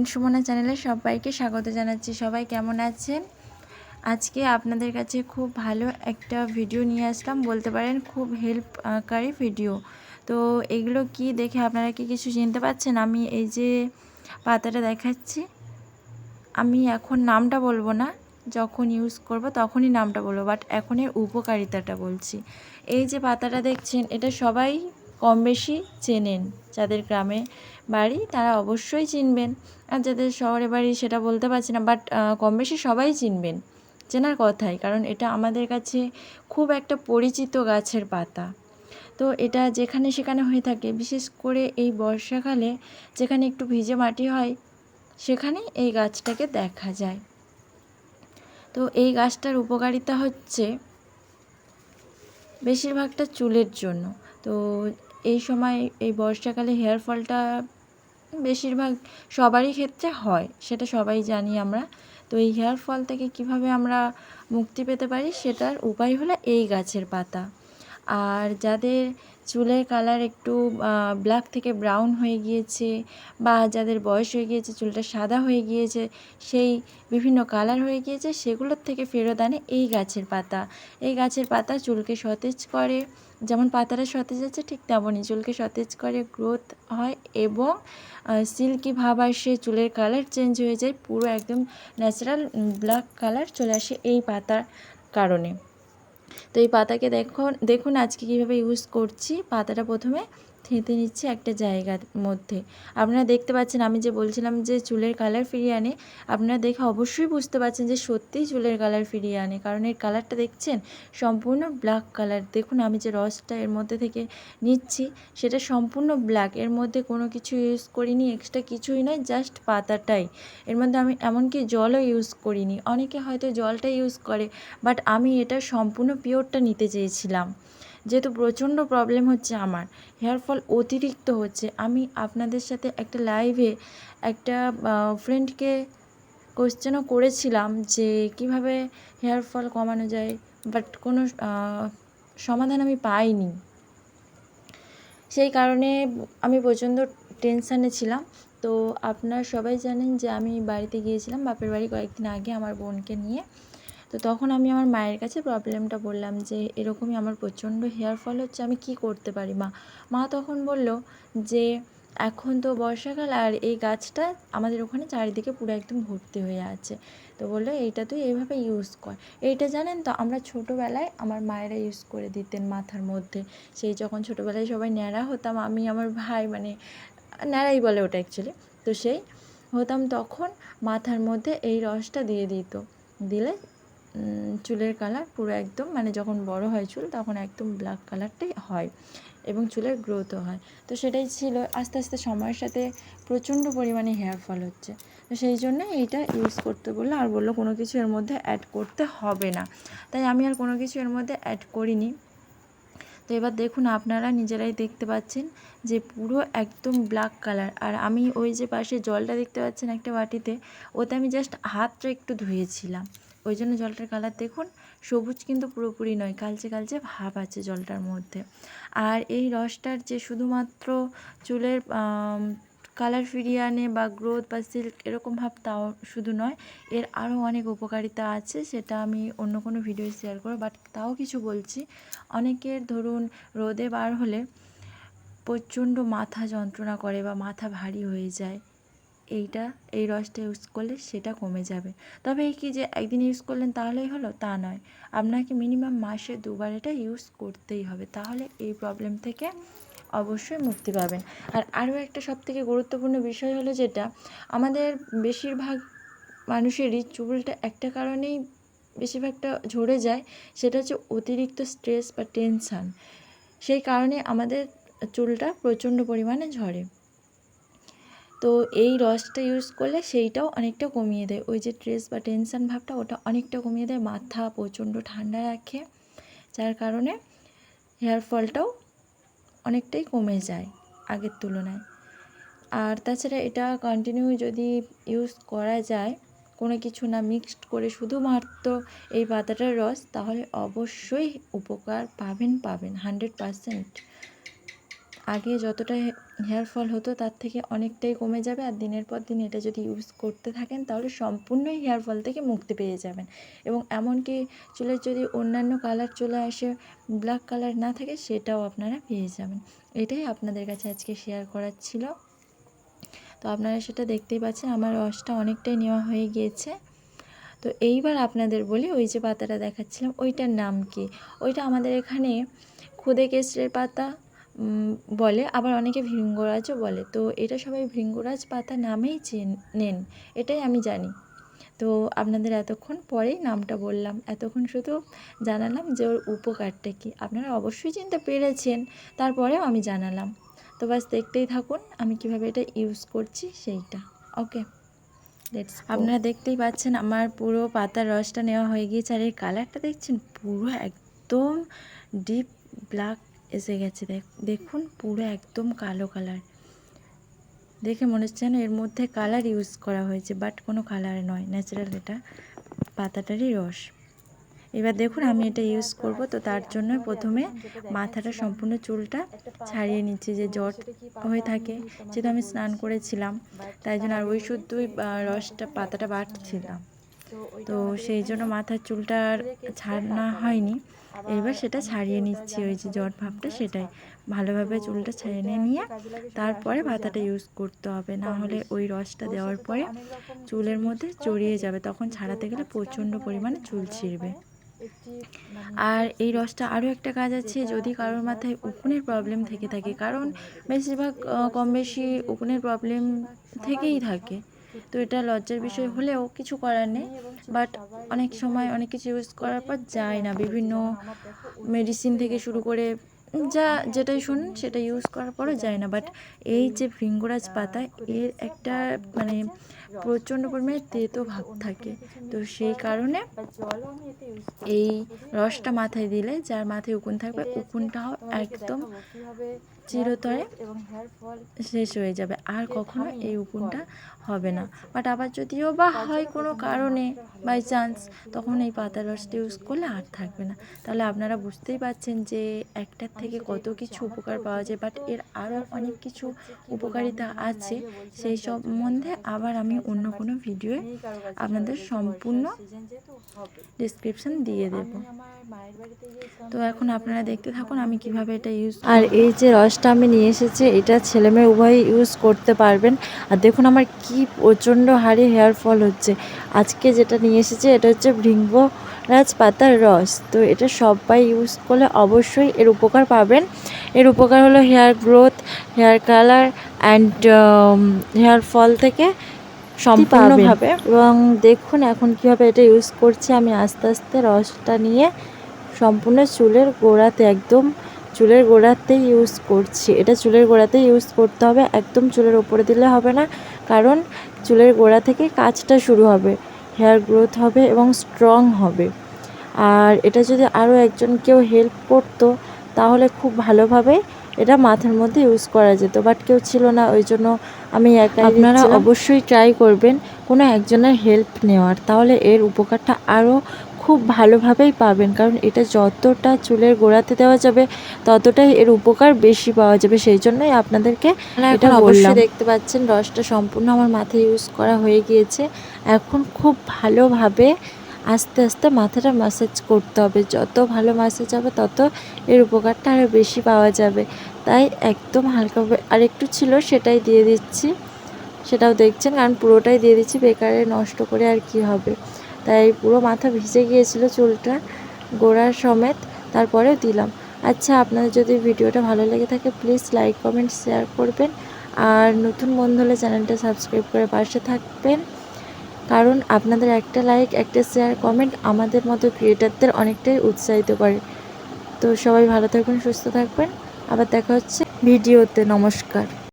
N Sumana চ্যানেলে সবাইকে স্বাগত জানাচ্ছি। সবাই কেমন আছেন? আজকে আপনাদের কাছে খুব ভালো একটা ভিডিও নিয়ে আসলাম, বলতে পারেন খুব হেল্পকারী ভিডিও। তো এগুলো কি দেখে আপনারা কি কিছু চিনতে পারছেন আমি এই যে পাতাটা দেখাচ্ছি, আমি এখন নামটা বলব না, যখন ইউজ করব তখনই নামটা বলব বাট এখন এর উপকারিতাটা বলছি। এই যে পাতাটা দেখছেন, এটা সবাই কম বেশি চেনেন। যাদের গ্রামে বাড়ি, তারা অবশ্যই চিনবেন। আর যাদের শহরে বাড়ি, সেটা বলতে পারছি না বাট কম বেশি সবাই চিনবেন। চেনার কথাই, কারণ এটা আমাদের কাছে খুব একটা পরিচিত গাছের পাতা। তো এটা যেখানে সেখানে হয়ে থাকে। বিশেষ করে এই বর্ষাকালে যেখানে একটু ভিজে মাটি হয় সেখানে এই গাছটাকে দেখা যায়। তো এই গাছটার উপকারিতা হচ্ছে বেশিরভাগটা চুলের জন্য। তো এই সময় এই বর্ষাকালে হেয়ার ফলটা বেশিরভাগ সবারই ক্ষেত্রে হয়, সেটা সবাই জানি আমরা। তো এই হেয়ার ফল থেকে কীভাবে আমরা মুক্তি পেতে পারি, সেটার উপায় হলো এই গাছের পাতা। আর যাদের চুলের কালার একটু ব্ল্যাক থেকে ব্রাউন হয়ে গিয়েছে বা যাদের বয়স হয়ে গিয়েছে, চুলটা সাদা হয়ে গিয়েছে, সেই বিভিন্ন কালার হয়ে গিয়েছে, সেগুলোর থেকে ফেরত আনে এই গাছের পাতা। এই গাছের পাতা চুলকে সতেজ করে, যেমন পাতাটা সতেজ আছে ঠিক তেমনই চুলকে সতেজ করে গ্রোথ হয় এবং সিল্কি ভাব আসে, চুলের কালার চেঞ্জ হয়ে যায়, পুরো একদম ন্যাচারাল ব্ল্যাক কালার চলে আসে এই পাতার কারণে। তো এই পাতাকে দেখুন দেখুন আজকে কীভাবে ইউজ করছি। পাতাটা প্রথমে থেঁতে নিচ্ছি একটা জায়গার মধ্যে। আপনারা দেখতে পাচ্ছেন, আমি যে বলছিলাম যে চুলের কালার ফিরিয়ে আনে, আপনারা দেখে অবশ্যই বুঝতে পারছেন যে সত্যিই চুলের কালার ফিরিয়ে আনে। কারণ এর কালারটা দেখছেন, সম্পূর্ণ ব্ল্যাক কালার দেখুন, আমি যে রসটা এর মধ্যে থেকে নিচ্ছি, সেটা সম্পূর্ণ ব্ল্যাক এর মধ্যে কোনো কিছু ইউজ করিনি এক্সট্রা কিছুই নয় জাস্ট পাতাটাই। এর মধ্যে আমি এমনকি জলও ইউজ করিনি। অনেকে হয়তো জলটা ইউজ করে বাট আমি এটা সম্পূর্ণ পিওরটা নিতে চেয়েছিলাম। যেহেতু প্রচণ্ড প্রবলেম হচ্ছে আমার। হেয়ার ফল অতিরিক্ত হচ্ছে। আমি আপনাদের সাথে একটা লাইভে একটা ফ্রেন্ডকে কোশ্চেনও করেছিলাম যে কীভাবে হেয়ার ফল কমানো যায় বাট কোনো সমাধান আমি পাইনি। সেই কারণে আমি প্রচণ্ড টেনশানে ছিলাম। তো আপনারা সবাই জানেন যে আমি বাড়িতে গিয়েছিলাম বাপের বাড়ি কয়েকদিন আগে আমার বোনকে নিয়ে। তো তখন আমি আমার মায়ের কাছে প্রবলেমটা বললাম যে, এরকমই আমার প্রচণ্ড হেয়ার ফল হচ্ছে, আমি কি করতে পারি? মা মা তখন বলল যে, এখন তো বর্ষাকাল আর এই গাছটা আমাদের ওখানে চারিদিকে পুরো একদম ভর্তি হয়ে আছে। তো বলল, এইটা তুই এইভাবে ইউজ কর। এইটা জানেন তো, আমরা ছোটোবেলায় আমার মায়েরা ইউজ করে দিতেন মাথার মধ্যে। সেই যখন ছোটোবেলায় সবাই ন্যাড়া হতাম, আমি আমার ভাই মানে ন্যাড়াই বলে ওটা অ্যাকচুয়ালি তো সেই হতাম তখন মাথার মধ্যে এই রসটা দিয়ে দিত। দিলে চুলের কালার পুরো একদম মানে যখন বড় হয় চুল, তখন একদম ব্ল্যাক কালারটাই হয় এবং চুলের গ্রোথও হয়। তো সেটাই ছিল, আস্তে আস্তে সময়ের সাথে প্রচণ্ড পরিমাণে হেয়ার ফল হচ্ছে। তো সেই জন্য এইটা ইউজ করতে বলল আর বলল কোনো কিছু এর মধ্যে অ্যাড করতে হবে না। তাই আমি আর কোনো কিছু এর মধ্যে অ্যাড করিনি। তো এবার দেখুন আপনারা নিজেরাই দেখতে পাচ্ছেন যে পুরো একদম ব্ল্যাক কালার আর আমি ওই যে পাশে জলটা দেখতে পাচ্ছেন একটা বাটিতে, ওতে আমি জাস্ট হাতটা একটু ধুয়েছিলাম। ওই জন্য জলটার কালার দেখুন, সবুজ কিন্তু পুরোপুরি নয়, কালচে কালচে ভাব আছে জলটার মধ্যে। আর এই রসটার যে শুধুমাত্র চুলের কালার ফিরিয়ে আনে বা গ্রোথ বা সিল্ক এরকম ভাব তাও শুধু নয়, এর আরও অনেক উপকারিতা আছে, সেটা আমি অন্য কোনো ভিডিও শেয়ার করব। বাট তাও কিছু বলছি, অনেকের ধরুন রোদে বার হলে প্রচণ্ড মাথা যন্ত্রণা করে বা মাথা ভারী হয়ে যায়। এইটা, এই রসটা ইউজ করলে সেটা কমে যাবে। তবে এই কি যে একদিন ইউজ করলেন তাহলেই হলো? তা নয়। আপনাকে মিনিমাম মাসে দুবার এটা ইউজ করতেই হবে। তাহলে এই প্রবলেম থেকে অবশ্যই মুক্তি পাবেন। আর আরও একটা সবথেকে গুরুত্বপূর্ণ বিষয় হলো যেটা, আমাদের বেশিরভাগ মানুষেরই চুলটা একটা কারণেই বেশিরভাগটা ঝরে যায়, সেটা হচ্ছে অতিরিক্ত স্ট্রেস বা টেনশান। সেই কারণে আমাদের চুলটা প্রচণ্ড পরিমাণে ঝরে। তো এই রসটা ইউজ করলে সেইটাও অনেকটা কমিয়ে দেয়। ওই যে স্ট্রেস বা টেনশান ভাবটা ওটা অনেকটা কমিয়ে দেয়, মাথা প্রচণ্ড ঠান্ডা রাখে, যার কারণে হেয়ার ফলটাও অনেকটাই কমে যায় আগের তুলনায়। আর তাছাড়া এটা কন্টিনিউ যদি ইউজ করা যায়, কোনো কিছু না মিক্সড করে শুধুমাত্র এই পাতাটার রস, তাহলে অবশ্যই উপকার পাবেন পাবেন হান্ড্রেড পারসেন্ট আগে যতটা হেয়ার ফল হতো তার থেকে অনেকটাই কমে যাবে আর দিনের পর দিন এটা যদি ইউজ করতে থাকেন তাহলে সম্পূর্ণই হেয়ার ফল থেকে মুক্তি পেয়ে যাবেন। এবং এমনকি চুলের যদি অন্যান্য কালার চলে আসে, ব্ল্যাক কালার না থাকে সেটাও আপনারা পেয়ে যাবেন। এটাই আপনাদের কাছে আজকে শেয়ার করার ছিল। তো আপনারা সেটা দেখতেই পাচ্ছেন আমার রসটা অনেকটাই নেওয়া হয়ে গিয়েছে। তো এইবার আপনাদের বলি ওই যে পাতাটা দেখাচ্ছিলাম, ওইটার নাম কি? ওইটা আমাদের এখানে খুদে কেসরের পাতা বলে, আবার অনেকে ভৃঙ্গরাজও বলে। তো এটা সবাই ভৃঙ্গরাজ পাতা নামেই চেন, নেন, এটাই আমি জানি। তো আপনাদের এতক্ষণ পরেই নামটা বললাম। এতক্ষণ শুধু জানালাম যে ওর উপকারটা কী। আপনারা অবশ্যই চিনতে পেরেছেন, তারপরেও আমি জানালাম। তো বাস দেখতেই থাকুন, আমি কীভাবে এটা ইউজ করছি সেইটা। ওকে আপনারা দেখতেই পাচ্ছেন আমার পুরো পাতার রসটা নেওয়া হয়ে গিয়েছে। আর এর কালারটা দেখছেন পুরো একদম ডিপ ব্ল্যাক এসে গেছে। দেখ- দেখুন, পুরো একদম কালো কালার। দেখে মনে হচ্ছে যেন এর মধ্যে কালার ইউজ করা হয়েছে, বাট কোনো কালার নয়। ন্যাচারাল এটা, পাতাটারই রস। এবার দেখুন, আমি এটা ইউজ করব। তো তার জন্য প্রথমে মাথাটা সম্পূর্ণ চুলটা ছাড়িয়ে নিচ্ছি, যে জট হয়ে থাকে। যেহেতু আমি স্নান করেছিলাম, তাই জন্য আর ওই শুদ্ধই রসটা, পাতাটা বাটছিলাম তো সেই জন্য মাথার চুলটা আর ছাড়না হয়নি। এবার সেটা ছাড়িয়ে নিচ্ছি, ওই যে জট ভাবটা সেটাই। ভালোভাবে চুলটা ছাড়িয়ে নিয়ে তারপরে ভাতাটা ইউজ করতে হবে। না হলে ওই রসটা দেওয়ার পরে চুলের মধ্যে জড়িয়ে যাবে। তখন ছাড়াতে গেলে প্রচণ্ড পরিমাণে চুল ছিঁড়বে। আর এই রসটা আরও একটা কাজ আছে, যদি কারোর মাথায় উকুনের প্রবলেম থেকে থাকে, কারণ বেশিরভাগ কম বেশি উকুনের প্রবলেম থেকেই থাকে। তো এটা লজ্জার বিষয় হলেও কিছু করার নেই। বাট অনেক সময় অনেক কিছু ইউজ করার পর যায় না। বিভিন্ন মেডিসিন থেকে শুরু করে যা যেটাই শুনুন সেটা ইউজ করার পরও যায় না। বাট এই যে ভৃঙ্গরাজ পাতা এর একটা মানে প্রচণ্ড পরিমাণে তেতো ভাব থাকে। তো সেই কারণে এই রসটা মাথায় দিলে যার মাথায় উকুন থাকবে উকুনটাও একদম চিরতরে শেষ হয়ে যাবে। আর কখনো এই উকুনটা হবে না। বাট আবার যদিও বা হয় কোনো কারণে বাই চান্স তখন এই পাতার রসটা ইউজ করলে আর থাকবে না। তাহলে আপনারা বুঝতেই পারছেন যে একটার থেকে কত কিছু উপকার পাওয়া যায়। বাট এর আরও অনেক কিছু উপকারিতা আছে। সেই সম্বন্ধে আবার আমি অন্য কোনো ভিডিওয়ে আপনাদের সম্পূর্ণ ডিসক্রিপশন দিয়ে দেব। তো এখন আপনারা দেখতে থাকুন আমি কীভাবে এটা ইউজ আর এই যে রসটা আমি নিয়ে এসেছি, এটা ছেলে মেয়ে উভয়ই ইউজ করতে পারবেন। আর দেখুন আমার কি প্রচণ্ড হারে হেয়ার ফল হচ্ছে। আজকে যেটা নিয়ে এসেছে এটা হচ্ছে ভৃঙ্গরাজ পাতার রস। তো এটা সবাই ইউজ করলে অবশ্যই এর উপকার পাবেন। এর উপকার হলো hair growth hair colour and hair fall থেকে সম্পূর্ণভাবে। এবং দেখুন এখন কীভাবে এটা ইউজ করছি। আমি আস্তে আস্তে রসটা নিয়ে সম্পূর্ণ চুলের গোড়াতে একদম চুলের গোড়াতে ইউজ করছি। এটা চুলের গোড়াতে ইউজ করতে হবে একদম চুলের ওপরে দিলে হবে না কারণ চুলের গোড়া থেকে কাজটা শুরু হবে হেয়ার গ্রোথ হবে এবং স্ট্রং হবে। আর এটা যদি আরও একজন কেউ হেল্প করতো তাহলে খুব ভালোভাবে এটা মাথার মধ্যে ইউজ করা যেত বাট কেউ ছিল না ওই জন্য আমি একাই আপনারা অবশ্যই ট্রাই করবেন কোনো একজনের হেল্প নেওয়ার তাহলে এর উপকারটা আরও খুব ভালোভাবেই পাবেন কারণ এটা যতটা চুলের গোড়াতে দেওয়া যাবে ততটাই এর উপকার বেশি পাওয়া যাবে। সেই জন্যই আপনাদেরকে এটা অবশ্যই দেখতে পাচ্ছেন রসটা সম্পূর্ণ আমার মাথায় ইউজ করা হয়ে গিয়েছে। এখন খুব ভালোভাবে আস্তে আস্তে মাথাটা ম্যাসাজ করতে হবে। যত ভালো ম্যাসাজ হবে তত এর উপকারটা আরও বেশি পাওয়া যাবে। তাই একদম হালকাভাবে আর একটু ছিল সেটাই দিয়ে দিচ্ছি। সেটাও দেখছেন কারণ পুরোটাই দিয়ে দিচ্ছি বেকারে নষ্ট করে আর কি হবে? তাই পুরো মাথা ভিজে গিয়েছিল চুলটা গোড়ার সমেত, তারপরেও দিলাম। আচ্ছা আপনাদের যদি ভিডিওটা ভালো লেগে থাকে প্লিজ লাইক কমেন্ট শেয়ার করবেন। আর নতুন বন্ধু হলে চ্যানেলটা সাবস্ক্রাইব করে পাশে থাকবেন। কারণ আপনাদের একটা লাইক একটা শেয়ার কমেন্ট আমাদের মতো ক্রিয়েটারদের অনেকটাই উৎসাহিত করে। তো সবাই ভালো থাকবেন, সুস্থ থাকবেন। আবার দেখা হচ্ছে ভিডিওতে। নমস্কার।